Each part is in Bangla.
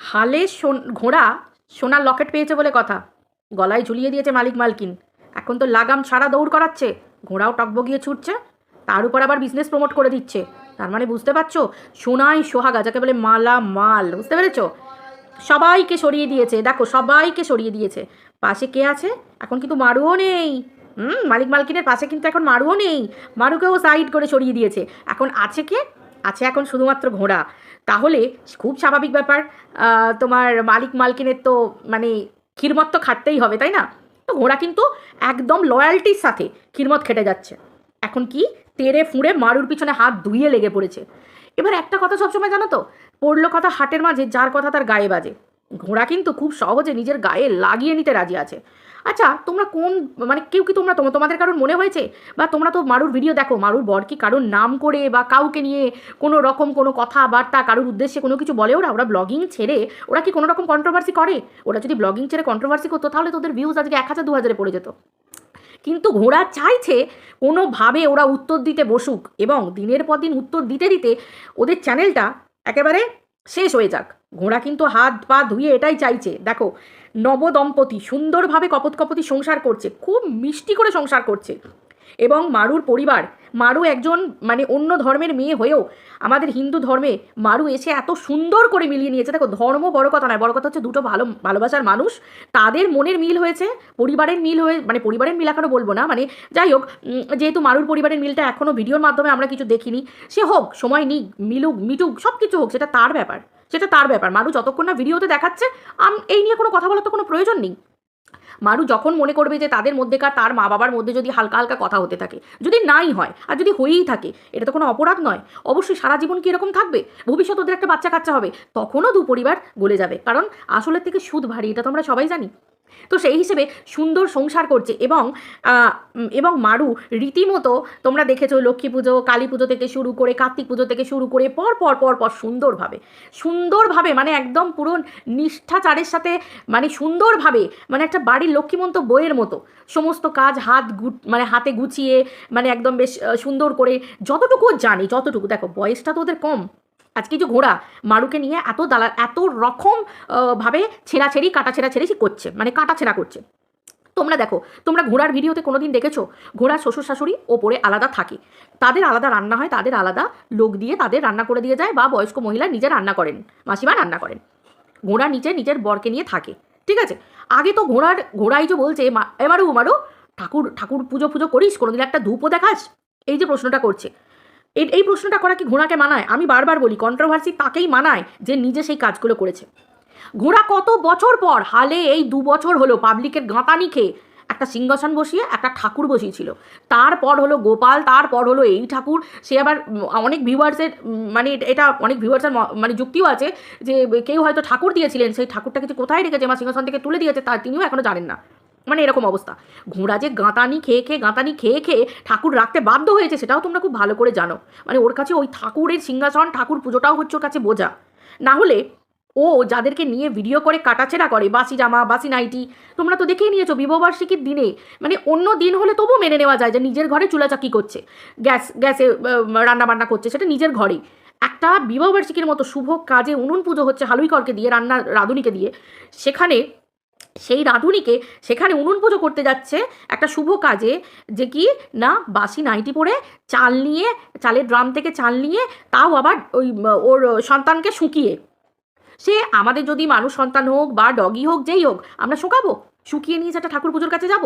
হালে ঘোড়া সোনার লকেট পেয়েছে বলে কথা। গলায় ঝুলিয়ে দিয়েছে মালিক মালকিন। এখন তো লাগাম ছাড়া দৌড় করাচ্ছে। ঘোড়াও টকবগিয়ে ছুটছে। তার উপর আবার বিজনেস প্রমোট করে দিচ্ছে। তার মানে বুঝতে পারছ? সোনাই সোহাগা, যাকে বলে মালা মাল, বুঝতে পেরেছ? সবাইকে সরিয়ে দিয়েছে। দেখো, সবাইকে সরিয়ে দিয়েছে। পাশে কে আছে? এখন কিন্তু মারুও নেই। হুম, মালিক মালকিনের পাশে কিন্তু এখন মারুও নেই। মারুকেও সাইড করে সরিয়ে দিয়েছে। এখন আছে কে? আছে এখন শুধুমাত্র ঘোড়া। তাহলে খুব স্বাভাবিক ব্যাপার। তোমার মালিক মালকিনের তো মানে ক্ষীরমত তো খাটতেই হবে, তাই না? তো ঘোড়া কিন্তু একদম লয়্যালটির সাথে ক্ষীরমত খেটে যাচ্ছে। এখন কি তেড়ে ফুঁড়ে মারুর পিছনে হাত ধুইয়ে লেগে পড়েছে। এবার একটা কথা সবসময় জানো তো, পড়ল কথা হাটের মাঝে, যার কথা তার গায়ে বাজে। ঘোড়া কিন্তু খুব সহজে নিজের গায়ে লাগিয়ে নিতে রাজি আছে। আচ্ছা তোমরা কোন মানে কেউ কি তোমরা, তোম- তোমাদের কারণ মনে হয়েছে? বা তোমরা তো মারুর ভিডিও দেখো, মারুর বর কি কারোর নাম করে বা কাউকে নিয়ে কোনো রকম কোনো কথাবার্তা, কারোর উদ্দেশ্যে কোনো কিছু বলে ওরা? ওরা ব্লগিং ছেড়ে, ওরা কি কোনো রকম কন্ট্রোভার্সি করে? ওরা যদি ব্লগিং ছেড়ে কন্ট্রোভার্সি করতো, তাহলে তোদের ভিউজ আজকে এক হাজার, দু হাজারে পড়ে যেত। কিন্তু ঘোড়া চাইছে কোনোভাবে ওরা উত্তর দিতে বসুক এবং দিনের পর দিন উত্তর দিতে দিতে ওদের চ্যানেলটা একেবারে শেষ হয়ে যাক। ঘোড়া কিন্তু হাত পা ধুয়ে এটাই চাইছে। দেখো, নবদম্পতি সুন্দরভাবে কপত কপতি সংসার করছে, খুব মিষ্টি করে সংসার করছে। এবং মারুর পরিবার, মারু একজন মানে অন্য ধর্মের মেয়ে হয়েও আমাদের হিন্দু ধর্মে মারু এসে এত সুন্দর করে মিলিয়ে নিয়েছে। দেখো, ধর্ম বড় কথা নয়, বড় কথা হচ্ছে দুটো ভালো, ভালোবাসার মানুষ। তাদের মনের মিল হয়েছে, পরিবারের মিল হয়ে মানে পরিবারের মিল এখনও বলব না মানে যাই হোক যেহেতু মারুর পরিবারের মিলটা এখনও ভিডিওর মাধ্যমে আমরা কিছু দেখিনি, সে হোক, সময় নিক, মিলুক, মিটুক সব কিছু হোক, সেটা তার ব্যাপার। সেটা তার ব্যাপার। মারু যতক্ষণ না ভিডিওতে দেখাচ্ছে, আম, এই নিয়ে কোনো কথা বলার তো কোনো প্রয়োজন নেই। মারু যখন মনে করবে যে তাদের মধ্যেকার তার মা বাবার মধ্যে যদি হালকা হালকা কথা হতে থাকে, যদি নাই হয় আর যদি হয়েই থাকে, এটা তো কোনো অপরাধ নয়। অবশ্যই সারা জীবন কি এরকম থাকবে? ভবিষ্যৎ ওদের একটা বাচ্চা কাচ্চা হবে। তখনও দু পরিবার গলে যাবে। কারণ আসলের থেকে সুদ ভারী, এটা তো আমরা সবাই জানি। তো সেই হিসেবে সুন্দর সংসার করছে এবং এবং মারু রীতিমতো তোমরা দেখেছ লক্ষ্মী পুজো, কালী পুজো থেকে শুরু করে কার্তিক পুজো থেকে শুরু করে পর পর পর পর সুন্দরভাবে সুন্দরভাবে মানে একদম পুরো নিষ্ঠাচারের সাথে মানে সুন্দরভাবে মানে একটা বাড়ির লক্ষ্মীমন্ত বইয়ের মতো সমস্ত কাজ হাত মানে হাতে গুছিয়ে মানে একদম বেশ সুন্দর করে যতটুকু জানি, যতটুকু, দেখো বয়সটা তো ওদের কম। আজকে যে ঘোড়া মারুকে নিয়ে এত দালাল এত রকম ভাবে ছেঁড়াছেড়ি কাটা ছেঁড়াছেড়ি করছে মানে কাটা ছেঁড়া করছে। তোমরা দেখো, তোমরা ঘোড়ার ভিডিওতে কোনোদিন দেখেছ? ঘোড়ার শ্বশুর শাশুড়ি ওপরে আলাদা থাকে। তাদের আলাদা রান্না হয়, তাদের আলাদা লোক দিয়ে তাদের রান্না করে দিয়ে যায় বা বয়স্ক মহিলা নিজে রান্না করেন, মাসিমা রান্না করেন। ঘোড়া নিচে নিজের বরকে নিয়ে থাকে, ঠিক আছে? আগে তো ঘোড়ার, ঘোড়াই যে বলছে, "মা- এ মারু, ঠাকুর ঠাকুর পুজো পুজো করিস? কোনোদিন একটা ধূপও দেখাস? এই যে প্রশ্নটা করছে। এই এই প্রশ্নটা করা কি ঘোড়াকে মানায়? আমি বারবার বলি কন্ট্রোভার্সি তাকেই মানায় যে নিজে সেই কাজগুলো করেছে। ঘোড়া কত বছর পর, হালে এই দু বছর হলো পাবলিকের গাঁতানি খেয়ে একটা সিংহাসন বসিয়ে একটা ঠাকুর বসিয়েছিল। তারপর হলো গোপাল, তারপর হলো এই ঠাকুর। সে আবার অনেক ভিউয়ার্সের মানে এটা- এটা অনেক ভিউয়ার্সের মানে যুক্তিও আছে যে কেউ হয়তো ঠাকুর দিয়েছিলেন, সেই ঠাকুরটাকে যে কোথায় রেখেছে মা সিংহাসন থেকে তুলে দিয়েছে তা তিনিও এখনও জানেন না। মানে এরকম অবস্থা। ঘোড়া যে গাঁতানি খেয়ে খেয়ে গাঁতানি খেয়ে খেয়ে ঠাকুর রাখতে বাধ্য হয়েছে, সেটাও তোমরা খুব ভালো করে জানো। মানে ওর কাছে ওই ঠাকুরের সিংহাসন, ঠাকুর পুজোটাও হচ্ছে ওর কাছে বোঝা। না হলে ও যাদেরকে নিয়ে ভিডিও করে, কাটাছেড়া করে বাসি জামা বাসি নাইটি, তোমরা তো দেখেই নিয়েছো বিবাহবার্ষিকীর দিনে। মানে অন্য দিন হলে তবুও মেনে নেওয়া যায় যে নিজের ঘরে চুলাচাকি করছে। গ্যাস, গ্যাসে রান্না বান্না করছে, সেটা নিজের ঘরেই। একটা বিবাহবার্ষিকীর মতো শুভ কাজে উনুন পুজো হচ্ছে হালুইকরকে দিয়ে, রান্না, রাঁধুনিকে দিয়ে। সেখানে সেই রাঁধুনিকে সেখানে উনুন পুজো করতে যাচ্ছে একটা শুভ কাজে যে কি, না, বাসি নাইটি পরে চাল নিয়ে, চালের ড্রাম থেকে চাল নিয়ে তাও আবার ওই, ওর সন্তানকে শুকিয়ে। সে আমাদের যদি মানুষ সন্তান হোক বা ডগি হোক, যেই হোক, আমরা শোকাবো, শুকিয়ে নিয়ে সেটা ঠাকুর পুজোর কাছে যাব।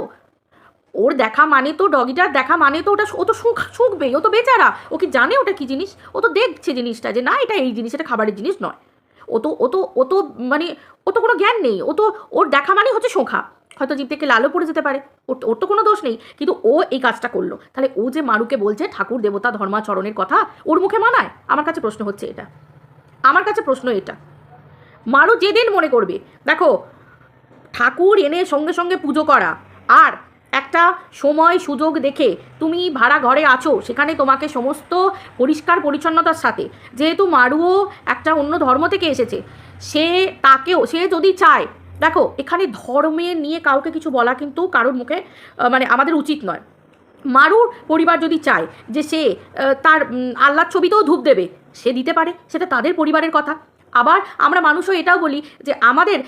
ওর দেখা মানে তো ডগিটার দেখা মানে তো ওটা, ও তো শুক, শুকবেই, ও তো বেচারা, ও কি জানে ওটা কি জিনিস? ও তো দেখছে জিনিসটা যে না, এটা এই জিনিস, এটা খাবারের জিনিস নয়। ও তো ও তো ও তো মানে ও তো কোনো জ্ঞান নেই। ও তো, ওর দেখা মানে হচ্ছে শোঁখা হয়তো জিভ থেকে লালও পড়ে যেতে পারে। ওর ওর তো কোনো দোষ নেই। কিন্তু ও এই কাজটা করল। তাহলে ও যে মারুকে বলছে, ঠাকুর দেবতা ধর্মাচরণের কথা, ওর মুখে মানায়? আমার কাছে প্রশ্ন হচ্ছে এটা। আমার কাছে প্রশ্ন এটা। মারু যেদিন মনে করবে, দেখো, ঠাকুর এনে সঙ্গে সঙ্গে পুজো করা, আর একটা সময় সুযোগ দেখে তুমি ভাড়া ঘরে আছো, সেখানে তোমাকে সমস্ত পরিষ্কার পরিচ্ছন্নতার সাথে। যেহেতু মারুও একটা অন্য ধর্ম থেকে এসেছে, সে তাকেও, সে যদি চায়, দেখো, এখানে ধর্মের নিয়ে কাউকে কিছু বলা কিন্তু কারোর মুখে মানে আমাদের উচিত নয়। মারুর পরিবার যদি চায় যে সে তার আল্লাহর ছবিতেও ধূপ দেবে, সে দিতে পারে, সেটা তাদের পরিবারের কথা। আবার আমরা মানুষও এটাও বলি যে আমাদের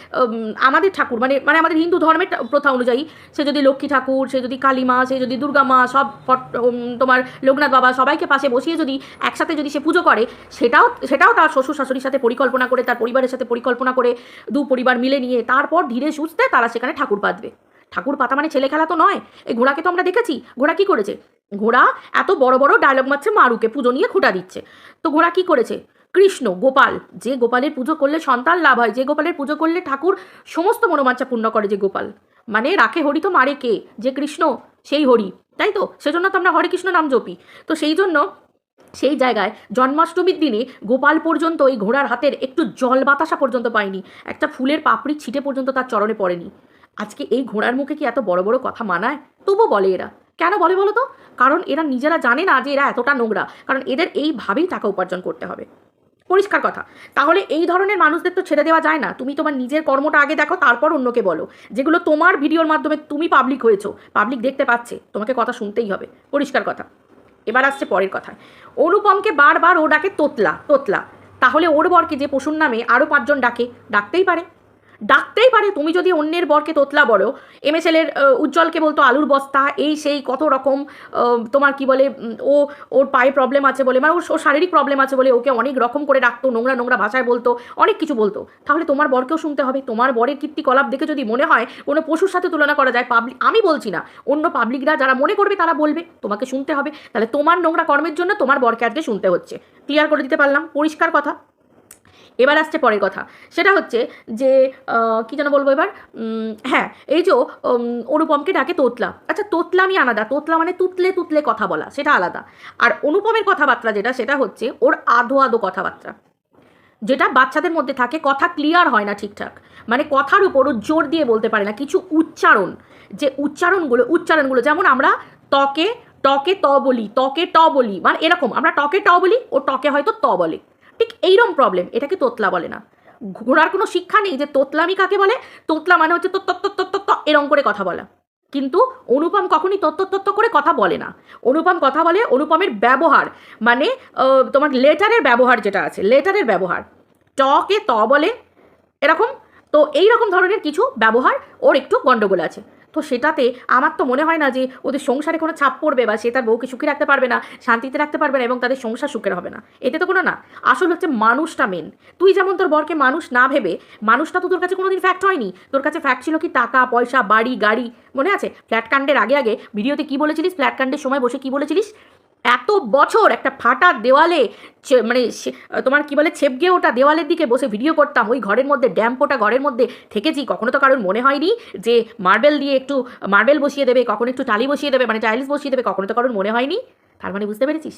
আমাদের ঠাকুর মানে মানে আমাদের হিন্দু ধর্মের প্রথা অনুযায়ী সে যদি লক্ষ্মী ঠাকুর, সে যদি কালী মা, সে যদি দুর্গা মা, সব তোমার লোকনাথ বাবা সবাইকে পাশে বসিয়ে যদি একসাথে যদি সে পুজো করে, সেটাও সেটাও তার শ্বশুর শাশুড়ির সাথে পরিকল্পনা করে, তার পরিবারের সাথে পরিকল্পনা করে দু পরিবার মিলে নিয়ে তারপর ধীরে সুস্থে তারা সেখানে ঠাকুর পাতবে। ঠাকুর পাতা মানে ছেলে খেলা তো নয়, এই ঘোড়াকে তো আমরা দেখেছি, ঘোড়া কি করেছে? ঘোড়া এত বড় বড় ডায়লগ মারছে মারুকে, পুজো নিয়ে খুঁটা দিচ্ছে। তো ঘোড়া কি করেছে? কৃষ্ণ, গোপাল। যে গোপালের পুজো করলে সন্তান লাভ হয়, যে গোপালের পুজো করলে ঠাকুর সমস্ত মনোবাঞ্ছা পূর্ণ করে যে গোপাল। মানে রাখে হরি তো মারে কে? যে কৃষ্ণ, সেই হরি। তাই তো? সেজন্য তো আমরা হরে কৃষ্ণ নাম জপি। তো সেই জন্য সেই জায়গায় জন্মাষ্টমীর দিনে গোপাল পর্যন্ত এই ঘোড়ার হাতের একটু জল বাতাসা পর্যন্ত পায়নি। একটা ফুলের পাপড়ি ছিটে পর্যন্ত তার চরণে পড়েনি। আজকে এই ঘোড়ার মুখে কি এত বড় বড় কথা মানায়? তবু বলে এরা। কেন বলে বলো তো? কারণ এরা নিজেরা জানে না যে এরা এতটা নোংরা। কারণ এদের এইভাবেই টাকা উপার্জন করতে হবে। পরিষ্কার কথা। তাহলে এই ধরনের মানুষদের তো ছেড়ে দেওয়া যায় না। তুমি তোমার নিজের কর্মটা আগে দেখো, তারপর অন্যকে বলো। যেগুলো তোমার ভিডিওর মাধ্যমে তুমি পাবলিক হয়েছো পাবলিক দেখতে পাচ্ছে, তোমাকে কথা শুনতেই হবে। পরিষ্কার কথা। এবার আসছে পরের কথা অনুপমকে বারবার ও ডাকে তোতলা তোতলা। তাহলে ওর বরকে যে পশুর নামে আরও পাঁচজন ডাকে, ডাকতেই পারে। ডাকতেই পারে, তুমি যদি অন্যের বরকে তোতলা বলো। এমএসএলের উজ্জ্বলকে বলতো আলুর বস্তা, এই সেই কত রকম তোমার কি বলে ও, ওর পায়ে প্রবলেম আছে বলে মানে ওর শারীরিক প্রবলেম আছে বলে ওকে অনেক রকম করে ডাকতো, নোংরা নোংরা ভাষায় বলতো, অনেক কিছু বলতো। তাহলে তোমার বরকেও শুনতে হবে, তোমার বরের কীর্তিকলাপ দেখে যদি মনে হয় কোনো পশুর সাথে তুলনা করা যায় পাবলিক আমি বলছি না, অন্য পাবলিকরা যারা মনে করবে তারা বলবে, তোমাকে শুনতে হবে। তাহলে তোমার নোংরা কর্মের জন্য তোমার বরকে আজকে শুনতে হচ্ছে। ক্লিয়ার করে দিতে পারলাম, পরিষ্কার কথা। এবার আসছে পরের কথা। সেটা হচ্ছে যে কি যেন বলব এবার? হ্যাঁ এই যে অনুপমকে ডাকে তোতলা। আচ্ছা তোতলামি আলাদা। তোতলা মানে তুতলে তুতলে কথা বলা, সেটা আলাদা। আর অনুপমের কথাবার্তা যেটা, সেটা হচ্ছে ওর আধো আধো কথাবার্তা। যেটা বাচ্চাদের মধ্যে থাকে, কথা ক্লিয়ার হয় না ঠিকঠাক। মানে কথার উপর জোর দিয়ে বলতে পারে না, কিছু উচ্চারণ। যে উচ্চারণগুলো উচ্চারণগুলো যেমন আমরা তকে টকে ত বলি তকে ট বলি মানে এরকম। আমরা টকে ট বলি, ও টকে হয়তো ত বলে। ঠিক এইরকম প্রবলেম এটাকে তোতলা বলে না। ঘোড়ার কোনো শিক্ষা নেই যে তোতলামি কাকে বলে? তোতলা মানে হচ্ছে তো তত্ত তত্ত এরকম করে কথা বলা। কিন্তু অনুপম কখনই তত্ত্ব তত্ত্ব করে কথা বলে না। অনুপম কথা বলে অনুপমের ব্যবহার মানে তোমার লেটারের ব্যবহার যেটা আছে লেটারের ব্যবহার। টকে ত বলে, এরকম। তো এই রকম ধরনের কিছু ব্যবহার ওর একটু গণ্ডগোল আছে। তো সেটাতে আমার তো মনে হয় না যে ওদের সংসারে কোনো ছাপ পড়বে বা সে তার বউকে সুখী রাখতে পারবে না, শান্তিতে রাখতে পারবে না এবং তাদের সংসার সুখের হবে না। এতে তো কোনো না, আসল হচ্ছে মানুষটা মেন তুই যেমন তোর বরকে মানুষ না ভেবে, মানুষটা তো তোর কাছে কোনোদিন ফ্যাক্ট হয়নি। তোর কাছে ফ্যাক্ট ছিল কি টাকা, পয়সা, বাড়ি, গাড়ি, মনে আছে? ফ্ল্যাট কাণ্ডের আগে আগে ভিডিওতে কি বলেছিলিস? ফ্ল্যাট কাণ্ডের সময় বসে কি বলেছিলিস? এত বছর একটা ফাটা দেওয়ালে মানে তোমার কি বলে, ছেপগে ওটা দেওয়ালের দিকে বসে ভিডিও করতাম। ওই ঘরের মধ্যে ড্যাম্পোটা ঘরের মধ্যে থেকেছি। কখনো তো কারোর মনে হয়নি যে মার্বেল দিয়ে একটু মার্বেল বসিয়ে দেবে, কখনো একটু টালি বসিয়ে দেবে মানে টাইলস বসিয়ে দেবে, কখনো তো কারোর মনে হয়নি। তার মানে বুঝতে পেরেছিস?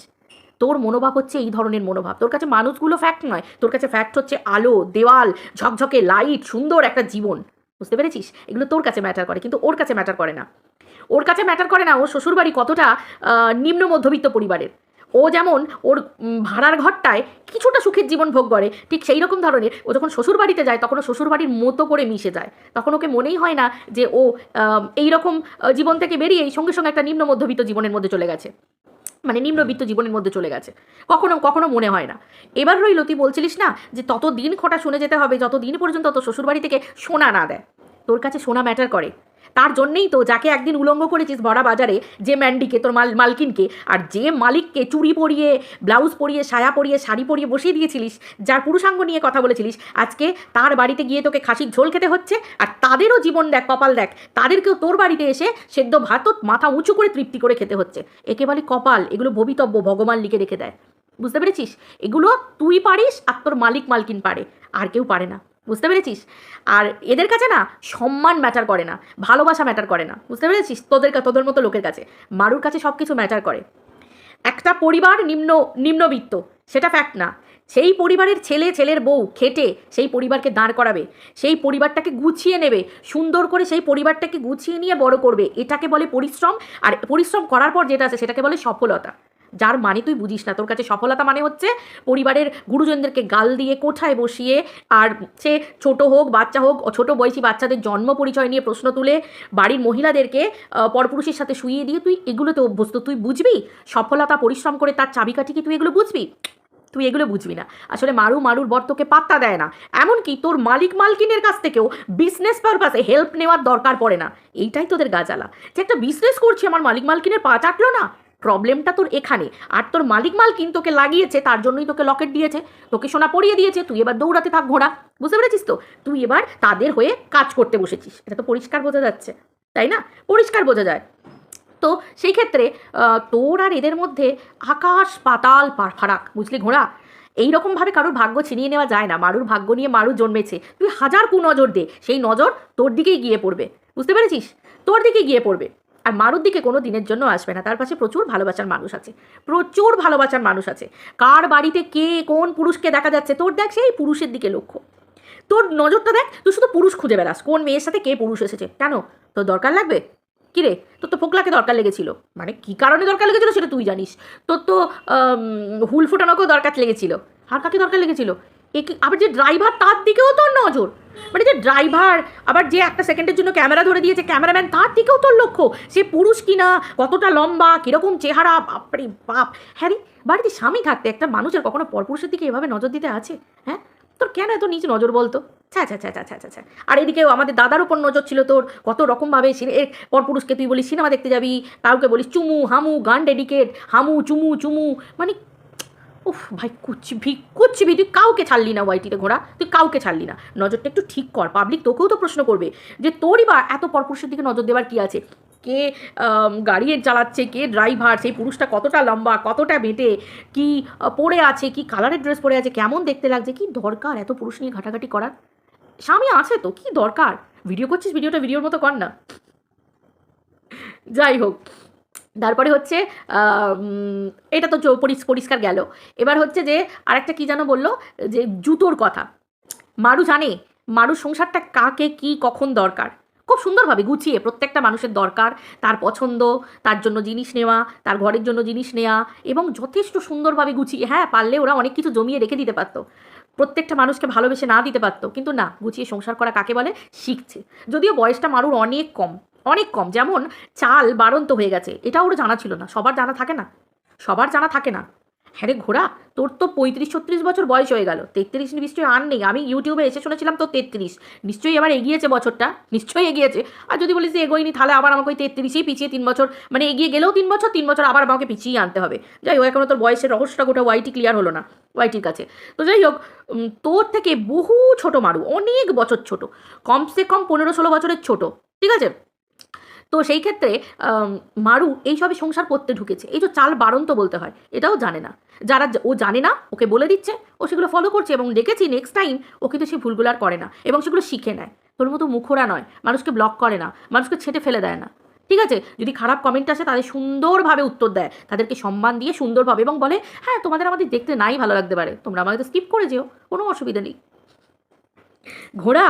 তোর মনোভাব হচ্ছে এই ধরনের মনোভাব। তোর কাছে মানুষগুলো ফ্যাক্ট নয়, তোর কাছে ফ্যাক্ট হচ্ছে আলো, দেওয়াল, ঝকঝকে লাইট সুন্দর একটা জীবন। বুঝতে পেরেছিস? এগুলো তোর কাছে ম্যাটার করে, কিন্তু ওর কাছে ম্যাটার করে না। ওর কাছে ম্যাটার করে না ওর শ্বশুরবাড়ি কতটা নিম্ন মধ্যবিত্ত পরিবারের। ও যেমন ওর ভাড়ার ঘরটায় কিছুটা সুখের জীবন ভোগ করে, ঠিক সেই রকম ধরনের, ও যখন শ্বশুরবাড়িতে যায়, তখন ও শ্বশুরবাড়ির মতো করে মিশে যায়। তখন ওকে মনেই হয় না যে ও এই রকম জীবন থেকে বেরিয়ে এই সঙ্গে সঙ্গে একটা নিম্ন মধ্যবিত্ত জীবনের মধ্যে চলে গেছে। মানে নিম্নবিত্ত জীবনের মধ্যে চলে গেছে। কখনো কখনো মনে হয় না। এবার রইল, তুই বলছিলিস না যে তত দিন খোটা শুনে যেতে হবে যত দিন পর্যন্ত তোর শ্বশুরবাড়ি থেকে সোনা না দেয়। তোর কাছে সোনা ম্যাটার করে। তার জন্যেই তো যাকে একদিন উলঙ্গ করেছিস ভরা বাজারে, যে ম্যান্ডিকে, তোর মাল মালকিনকে, আর যে মালিককে চুড়ি পরিয়ে, ব্লাউজ পরিয়ে, সায়া পরিয়ে, শাড়ি পরিয়ে বসিয়ে দিয়েছিলিস, যার পুরুষাঙ্গ নিয়ে কথা বলেছিলিস, আজকে তার বাড়িতে গিয়ে তোকে খাসির ঝোল খেতে হচ্ছে, আর তাদেরও জীবন দেখ, কপাল দেখ, তাদেরকেও তোর বাড়িতে এসে সেদ্ধ ভাতও মাথা উঁচু করে তৃপ্তি করে খেতে হচ্ছে। একে বলে কপাল, এগুলো ভবিতব্য ভগবান লিখে রেখে দেয়। বুঝতে পেরেছিস? এগুলো তুই পারিস আর তোর মালিক মালকিন পারে, আর কেউ পারে না। বুঝতে পেরেছিস? আর এদের কাছে না সম্মান ম্যাটার করে না, ভালোবাসা ম্যাটার করে না, বুঝতে পেরেছিস? তোদের তোদের মতো লোকের কাছে, মারুর কাছে সব কিছু ম্যাটার করে। একটা পরিবার নিম্ন, নিম্নবিত্ত, সেটা ফ্যাক্ট না। সেই পরিবারের ছেলে, ছেলের বউ খেটে সেই পরিবারকে দাঁড় করাবে, সেই পরিবারটাকে গুছিয়ে নেবে, সুন্দর করে সেই পরিবারটাকে গুছিয়ে নিয়ে বড় করবে, এটাকে বলে পরিশ্রম, আর পরিশ্রম করার পর যেটা আছে সেটাকে বলে সফলতা। যার মানে তুই বুঝিস না। তোর কাছে সফলতা মানে হচ্ছে পরিবারের গুরুজনদেরকে গাল দিয়ে কোঠায় বসিয়ে আর সে ছোট হোক, বাচ্চা হোক ছোট বয়সী বাচ্চাদের জন্ম পরিচয় নিয়ে প্রশ্ন তুলে বাড়ির মহিলাদেরকে পরপুরুষের সাথে শুইয়ে দিয়ে তুই এগুলোতে অভ্যস্ত। তুই বুঝবি? সফলতা, পরিশ্রম করে তার চাবিকাঠি কি তুই এগুলো বুঝবি? তুই এগুলো বুঝবি না। আসলে মারু মারুর বর তোকে পাত্তা দেয় না। এমনকি তোর মালিক মালকিনের কাছ থেকেও বিজনেস পারপাসে হেল্প নেওয়ার দরকার পড়ে না। এইটাই তোদের গাজালা যে একটা বিজনেস করছি, আমার মালিক মালকিনের পা চাটলো না। প্রবলেমটা তোর এখানে। আর তোর মালিক মালকিন তোকে লাগিয়েছে, তার জন্যই তোকে লকেট দিয়েছে। তোকে সোনা পরিয়ে দিয়েছে, তুই এবার দৌড়াতে থাক ঘোড়া। বুঝতে পেরেছিস তো? তুই এবার তাদের হয়ে কাজ করতে বসেছিস। এটা তো পরিষ্কার বোঝা যাচ্ছে, তাই না? পরিষ্কার বোঝা যায়। তো সেই ক্ষেত্রে তোর আর এদের মধ্যে আকাশ পাতাল ফারাক, বুঝলি ঘোড়া? এইরকমভাবে কারোর ভাগ্য ছিনিয়ে নেওয়া যায় না। মারুর ভাগ্য নিয়ে মারু জন্মেছে। তুই হাজার কু নজর দে, সেই নজর তোর দিকেই গিয়ে পড়বে। বুঝতে পেরেছিস? তোর দিকে গিয়ে পড়বে। আর মারুর দিকে কোনো দিনের জন্য আসবে না। তার পাশে প্রচুর ভালোবাসার মানুষ আছে। প্রচুর ভালোবাসার মানুষ আছে। কার বাড়িতে কে কোন পুরুষকে দেখা যাচ্ছে? তোর দেখ সেই পুরুষের দিকে লক্ষ্য। তোর নজরটা দেখ, তুই শুধু পুরুষ খুঁজে বেড়াস। কোন মেয়ের সাথে কে পুরুষ এসেছে? কেন? তোর দরকার লাগবে? কি রে? তোর তো ফোকলাকে দরকার লেগেছিল। মানে কি কারণে দরকার লেগেছিল সেটা তুই জানিস। তোর তো হুল ফুটানোকেও দরকার লেগেছিল। আর কাকে দরকার লেগেছিল। আবার যে ড্রাইভার তার দিকেও তোর নজর। মানে যে ড্রাইভার আবার যে একটা সেকেন্ডের জন্য ক্যামেরা ধরে দিয়েছে ক্যামেরাম্যান তার দিকেও তোর লক্ষ্য। সে পুরুষ কিনা, কতটা লম্বা, কীরকম চেহারা, বাপরে বাপ। হ্যাঁ রে, বাড়িতে স্বামী থাকতে একটা মানুষের কখনো পরপুরুষের দিকে এভাবে নজর দিতে আছে? হ্যাঁ? তোর কেন এত নিচে নজর বলতো? ছ্যা ছ্যা ছ্যা ছ্যা ছ্যা ছ্যা আর এদিকেও আমাদের দাদার উপর নজর ছিল তোর, কত রকমভাবে পরপুরুষকে তুই বলিস সিনেমা দেখতে যাবি, কাউকে বলিস চুমু, হামু, গান ডেডিকেট হামু, চুমু চুমু। মানে উফ ভাই, কুচি ভি কুচি ভি, তুই কাউকে ছাড়লি না ওয়াইটিতে ঘোড়া, তুই কাউকে ছাড়লি না। নজরটা একটু ঠিক কর পাবলিক তোকেও তো প্রশ্ন করবে যে তোরই বা এত পরপুরুষের দিকে নজর দেওয়ার কি আছে? কে গাড়ি চালাচ্ছে, কে ড্রাইভার সেই পুরুষটা কতটা লম্বা, কতটা বেটে, কি পরে আছে, কি কালারের ড্রেস পরে আছে, কেমন দেখতে লাগছে, কি দরকার এত পুরুষ নিয়ে ঘাটাঘাটি করার? স্বামী আছে তো, কি দরকার? ভিডিও করছিস ভিডিওটা ভিডিওর মতো কর না। যাই হোক। তারপরে হচ্ছে এটা তো পরিষ্কার গেল। এবার হচ্ছে যে, আরেকটা কি যেন বলল, যে জুতোর কথা। মারু জানে মারু সংসারটা কাকে, কি, কখন দরকার। খুব সুন্দরভাবে গুছিয়ে, প্রত্যেকটা মানুষের দরকার, তার পছন্দ, তার জন্য জিনিস নেওয়া, তার ঘরের জন্য জিনিস নেওয়া এবং যথেষ্ট সুন্দরভাবে গুছিয়ে হ্যাঁ পারলে ওরা অনেক কিছু জমিয়ে রেখে দিতে পারতো। প্রত্যেকটা মানুষকে ভালোবেসে না দিতে পারতো, কিন্তু না, গুছিয়ে সংসার করা কাকে বলে? শিখছে। যদিও বয়সটা মারুর অনেক কম অনেক কম। যেমন চাল বাড়ন্ত হয়ে গেছে। এটা ওর জানা ছিল না। সবার জানা থাকে না। সবার জানা থাকে না। হ্যাঁ রে ঘোড়া, তোর তো পঁয়ত্রিশ ছত্রিশ বছর বয়স হয়ে গেল। তেত্রিশ নিশ্চয়ই আর নেই। আমি ইউটিউবে এসে শুনেছিলাম তো তেত্রিশ। নিশ্চয়ই আবার এগিয়েছে বছরটা। নিশ্চয়ই এগিয়েছে। আর যদি বলিস এগোয়নি, তাহলে আবার আমাকে ওই তেত্রিশেই পিছিয়ে তিন বছর মানে এগিয়ে গেলেও তিন বছর তিন বছর আবার আমাকে পিছিয়ে আনতে হবে। যাই হোক এখনও তোর বয়সের রহস্যটা গোটা ওয়াইটি ক্লিয়ার হলো না ওয়াইটির কাছে। তো যাই হোক তোর থেকে বহু ছোট মারু, অনেক বছর ছোট। কমসে কম পনেরো ষোলো বছরের ছোট। ঠিক আছে? তো সেই ক্ষেত্রে মারু এইসবে সংসার করতে ঢুকেছে। এই যে চাল বাড়ন্ত বলতে হয়, এটাও জানে না। যারা ও জানে না, ওকে বলে দিচ্ছে, ও সেগুলো ফলো করছে এবং দেখেছি নেক্সট টাইম ও কিন্তু সেই ভুলগুলো আর করে না এবং সেগুলো শিখে নেয়। তোর মতো মুখোরা নয়, মানুষকে ব্লক করে না, মানুষকে ছেটে ফেলে দেয় না। ঠিক আছে? যদি খারাপ কমেন্ট আসে, তাদের সুন্দরভাবে উত্তর দেয়। তাদেরকে সম্মান দিয়ে সুন্দরভাবে এবং বলে হ্যাঁ তোমাদের আমাদের দেখতে নাই ভালো লাগতে পারে। তোমরা আমাকে তো স্কিপ করে যেও, কোনো অসুবিধা নেই। ঘোড়া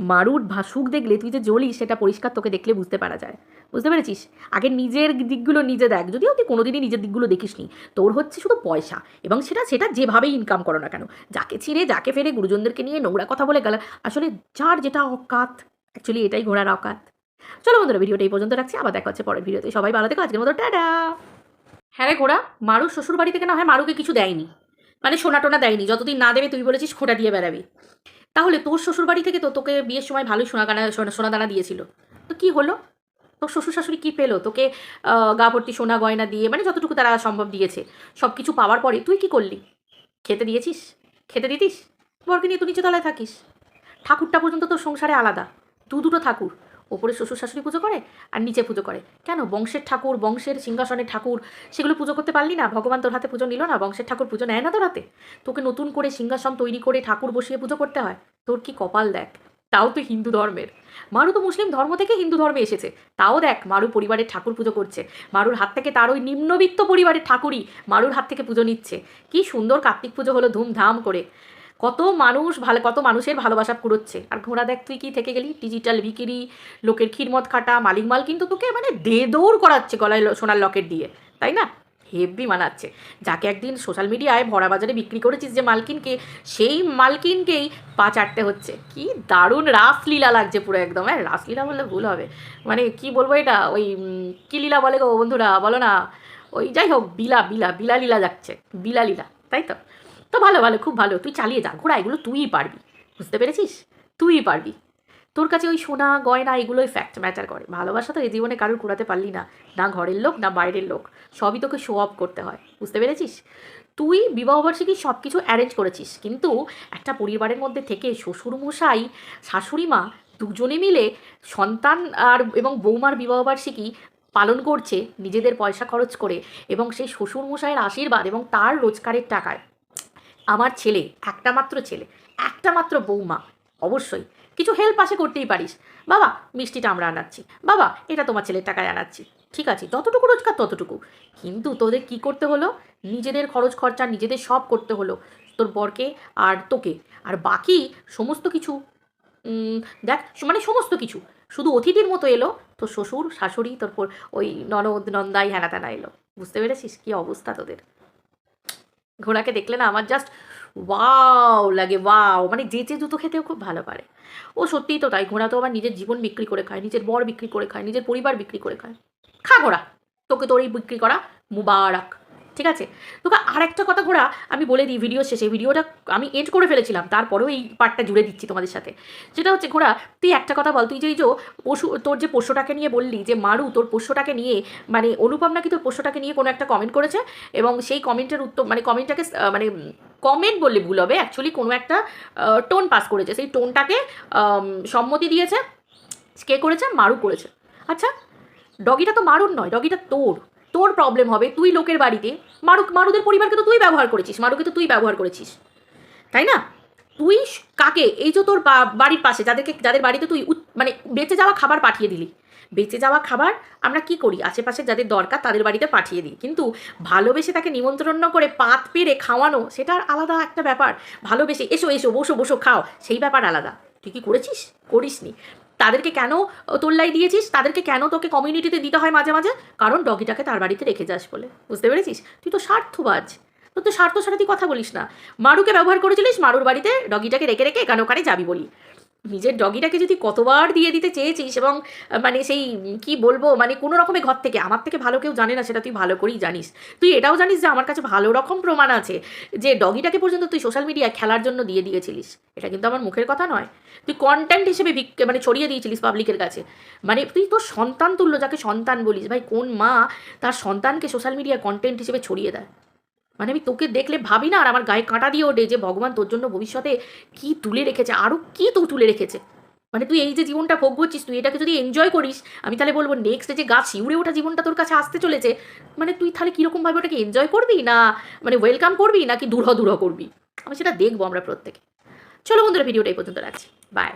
মারুর ভাসুক দেখলে, তুই যে জ্বলিস, সেটা পরিষ্কার তোকে দেখলে বুঝতে পারা যায়। বুঝতে পেরেছিস? আগে নিজের দিকগুলো নিজে দেখ। যদিও তুই কোনোদিনই নিজের দিকগুলো দেখিসনি। তোর হচ্ছে শুধু পয়সা, এবং সেটা সেটা যেভাবেই ইনকাম করো না কেন, যাকে ছিঁড়ে, যাকে ফেরে গুরুজনদেরকে নিয়ে নোংরা কথা বলে গেল। আসলে যার যেটা অকাত অ্যাকচুয়ালি এটাই ঘোড়ার অকাত। চলো বন্ধুরা, ভিডিওটা এই পর্যন্ত রাখছি। আবার দেখা হচ্ছে পরের ভিডিওতে। সবাই ভালো থেকো। আজকের মতো টাটা! হ্যাঁ রে ঘোড়া, মারু শ্বশুর বাড়ি থেকে না হয়? মারুকে কিছু দেয়নি। মানে সোনা টোনা দেয়নি। যতদিন না দেবে, তুই বলেছিস খোঁটা দিয়ে বেড়াবি। তাহলে তোর শ্বশুর বাড়ি থেকে তো তোকে বিয়ের সময় ভালোই সোনা গানা সোনা সোনা দানা দিয়েছিল। তো কি হলো? তোর শ্বশুর শাশুড়ি কী পেল? তোকে গা ভর্তি সোনা গয়না দিয়ে মানে যতটুকু তারা সম্ভব দিয়েছে সব কিছু পাওয়ার পরে তুই কি করলি? খেতে দিয়েছিস? খেতে দিতিস? বরকে নিয়ে তুই নিচে তলায় থাকিস। ঠাকুরটা পর্যন্ত তোর সংসারে আলাদা। দু দুটো ঠাকুর। ওপরে শ্বশুর শাশুড়ি পুজো করে আর নিচে পুজো করে। কেন? বংশের ঠাকুর, বংশের সিংহাসনের ঠাকুর, সেগুলো পুজো করতে পারলি না? ভগবান তোর হাতে পুজো নিল না? বংশের ঠাকুর পুজো নেয় না তোর হাতে? তোকে নতুন করে সিংহাসন তৈরি করে ঠাকুর বসিয়ে পুজো করতে হয়? তোর কি কপাল দেখ? তাও তো হিন্দু ধর্মের। মারু তো মুসলিম ধর্ম থেকে হিন্দু ধর্মে এসেছে। তাও দেখ, মারু পরিবারের ঠাকুর পুজো করছে। মারুর হাত থেকে তার ওই নিম্নবিত্ত পরিবারের ঠাকুরই মারুর হাত থেকে পুজো নিচ্ছে। কি সুন্দর কার্তিক পুজো হলো ধুমধাম করে। কত মানুষ ভালো, কত মানুষের ভালোবাসা কুড়োচ্ছে আর ঘোড়া দেখ তুই কি থেকে গেলি? ডিজিটাল বিকিরি, লোকের ক্ষীরমত খাটা মালিক মাল কিন্তু তোকে মানে দে দৌড় করাচ্ছে গলায় সোনার লকেট দিয়ে, তাই না? হেভি মানাচ্ছে। যাকে একদিন সোশ্যাল মিডিয়ায় ভরা বাজারে বিক্রি করেছিস যে মালকিনকে, সেই মালকিনকেই পা চাটতে হচ্ছে। কি দারুণ রাসলীলা লাগছে পুরো একদম। হ্যাঁ রাসলীলা বললে ভুল হবে। মানে কি বলব এটা? ওই কি লীলা বলে গো বন্ধুরা? বলো না। ওই যাই হোক, বিলা বিলা বিলা লীলা যাচ্ছে। বিলা লীলা, তাই তো? তো ভালো ভালো, খুব ভালো। তুই চালিয়ে যা, ঘোড়া, এগুলো তুইই পারবি। বুঝতে পেরেছিস? তুইই পারবি। তোর কাছে ওই সোনা, গয়না, এগুলোই ফ্যাক্ট ম্যাটার করে। ভালোবাসা তো এই জীবনে কারোর কুড়াতে পারলি না। না ঘরের লোক, না বাইরের লোক। সবই তোকে শো অফ করতে হয়। বুঝতে পেরেছিস? তুই বিবাহবার্ষিকী সব কিছু অ্যারেঞ্জ করেছিস, কিন্তু একটা পরিবারের মধ্যে থেকে শ্বশুরমশাই, শাশুড়ি মা দুজনে মিলে সন্তান আর এবং বৌমার বিবাহবার্ষিকী পালন করছে নিজেদের পয়সা খরচ করে এবং সেই শ্বশুরমশাইয়ের আশীর্বাদ এবং তার রোজগারের টাকায়। আমার ছেলে, একটা মাত্র ছেলে, একটা মাত্র বৌমা, অবশ্যই। কিছু হেল্প পাশে করতেই পারিস। বাবা, মিষ্টিটা আমরা আনাচ্ছি। বাবা, এটা তোমার ছেলের টাকায় আনাচ্ছি। ঠিক আছে, যতটুকু রোজগার, ততটুকু। কিন্তু তোদের কি করতে হলো? নিজেদের খরচ, খরচা, নিজেদের সব করতে হলো। তোর বরকে আর তোকে। আর বাকি সমস্ত কিছু দেখ মানে সমস্ত কিছু। শুধু অতিথির মতো এলো, তোর শ্বশুর, শাশুড়ি, তোর ওই ননদ, নন্দাই হ্যানা এলো। বুঝতে পেরেছিস? কী অবস্থা তোদের? ঘোড়াকে দেখলে না আমার জাস্ট ওয়াও লাগে ওয়াও মানে যে যে জুতো খেতেও খুব ভালো পারে। ও সত্যিই তো তাই, ঘোড়া তো আমার নিজের জীবন বিক্রি করে খায়, নিজের বর বিক্রি করে খায়, নিজের পরিবার বিক্রি করে খায়। খা ঘোড়া, তোকে তোর এই বিক্রি করা মুবারক। ঠিক আছে? তোকে আর একটা কথা ঘোরা আমি বলে দিই ভিডিও শেষে ভিডিওটা আমি এড করে ফেলেছিলাম, তারপরেও এই পার্টটা জুড়ে দিচ্ছি তোমাদের সাথে। যেটা হচ্ছে ঘোরা তুই একটা কথা বল, তুই যে যে পশু, তোর যে পোষ্যটাকে নিয়ে বললি, যে মারু তোর পোষ্যটাকে নিয়ে মানে অনুপম নাকি তোর পোষ্যটাকে নিয়ে কোনো একটা কমেন্ট করেছে? এবং সেই কমেন্টের উত্তর মানে কমেন্টটাকে মানে কমেন্ট বললে ভুল হবে অ্যাকচুয়ালি কোনো একটা টোন পাস করেছে। সেই টোনটাকে সম্মতি দিয়েছে, কে করেছে? মারু করেছে। আচ্ছা ডগিটা তো মারুর নয় ডগিটা তোর। তোর প্রবলেম হবে তুই লোকের বাড়িতে। মারু মারুদের পরিবারকে তো তুই ব্যবহার করেছিস, মারুকে তো তুই ব্যবহার করেছিস। তাই না? তুই কাকে? এই যে তোর বাড়ির পাশে, যাদেরকে, যাদের বাড়িতে তুই মানে বেঁচে যাওয়া খাবার পাঠিয়ে দিলি। বেঁচে যাওয়া খাবার আমরা কি করি? আশেপাশে যাদের দরকার তাদের বাড়িতে পাঠিয়ে দিই। কিন্তু ভালোবেসে তাকে নিমন্ত্রণ করে পাত পেরে খাওয়ানো, সেটা আলাদা একটা ব্যাপার। ভালোবেসে এসো এসো, বসো বসো, খাও, সেই ব্যাপার আলাদা। তুই কি করেছিস? করিসনি। তাদেরকে কেন তোল্লাই দিয়েছিস? তাদেরকে কেন তোকে কমিউনিটিতে দিতে হয় মাঝে মাঝে? কারণ ডগিটাকে তার বাড়িতে রেখে যাস বলে। বুঝতে পেরেছিস? তুই তো স্বার্থবাজ। তোর তো স্বার্থ তুই কথা বলিস না। মারুকে ব্যবহার করেছিলিস, মারুর বাড়িতে ডগিটাকে রেখে রেখে এখানে ওখানে যাবি বলি। নিজের ডগিটাকে যদি কতবার দিয়ে দিতে চেয়েছিস এবং মানে সেই, কি বলব মানে কোনো রকমের ঘর থেকে, আমার থেকে ভালো কেউ জানে না, সেটা তুই ভালো করেই জানিস। তুই এটাও জানিস যে আমার কাছে ভালো রকম প্রমাণ আছে যে ডগিটাকে পর্যন্ত তুই সোশ্যাল মিডিয়ায় খেলার জন্য দিয়ে দিয়েছিলিস। এটা কিন্তু আমার মুখের কথা নয়। তুই কন্টেন্ট হিসেবে মানে ছড়িয়ে দিয়েছিলিস পাবলিকের কাছে। মানে তুই তোর সন্তান তুল্য, যাকে সন্তান বলিস, ভাই, কোন মা তার সন্তানকে সোশ্যাল মিডিয়ায় কন্টেন্ট হিসেবে ছড়িয়ে দেয়? মানে আমি তোকে দেখলে ভাবি না, আর আমার গায়ে কাঁটা দিয়ে ওঠে যে ভগবান তোর জন্য ভবিষ্যতে কি তুলে রেখেছে আরও কি তো তুলে রেখেছে। মানে তুই এই যে জীবনটা ভোগ করছিস, তুই এটাকে যদি এনজয় করিস, আমি তাহলে বলব নেক্সট যে গাছ শিউড়ে ওঠা জীবনটা তোর কাছে আসতে চলেছে মানে তুই তাহলে কীরকমভাবে ওটাকে এনজয় করবি না মানে ওয়েলকাম করবি নাকি দূর দূর করবি? আমি সেটা দেখব আমরা প্রত্যেকে। চলো বন্ধুরা ভিডিওটা এই পর্যন্ত রাখছি। বাই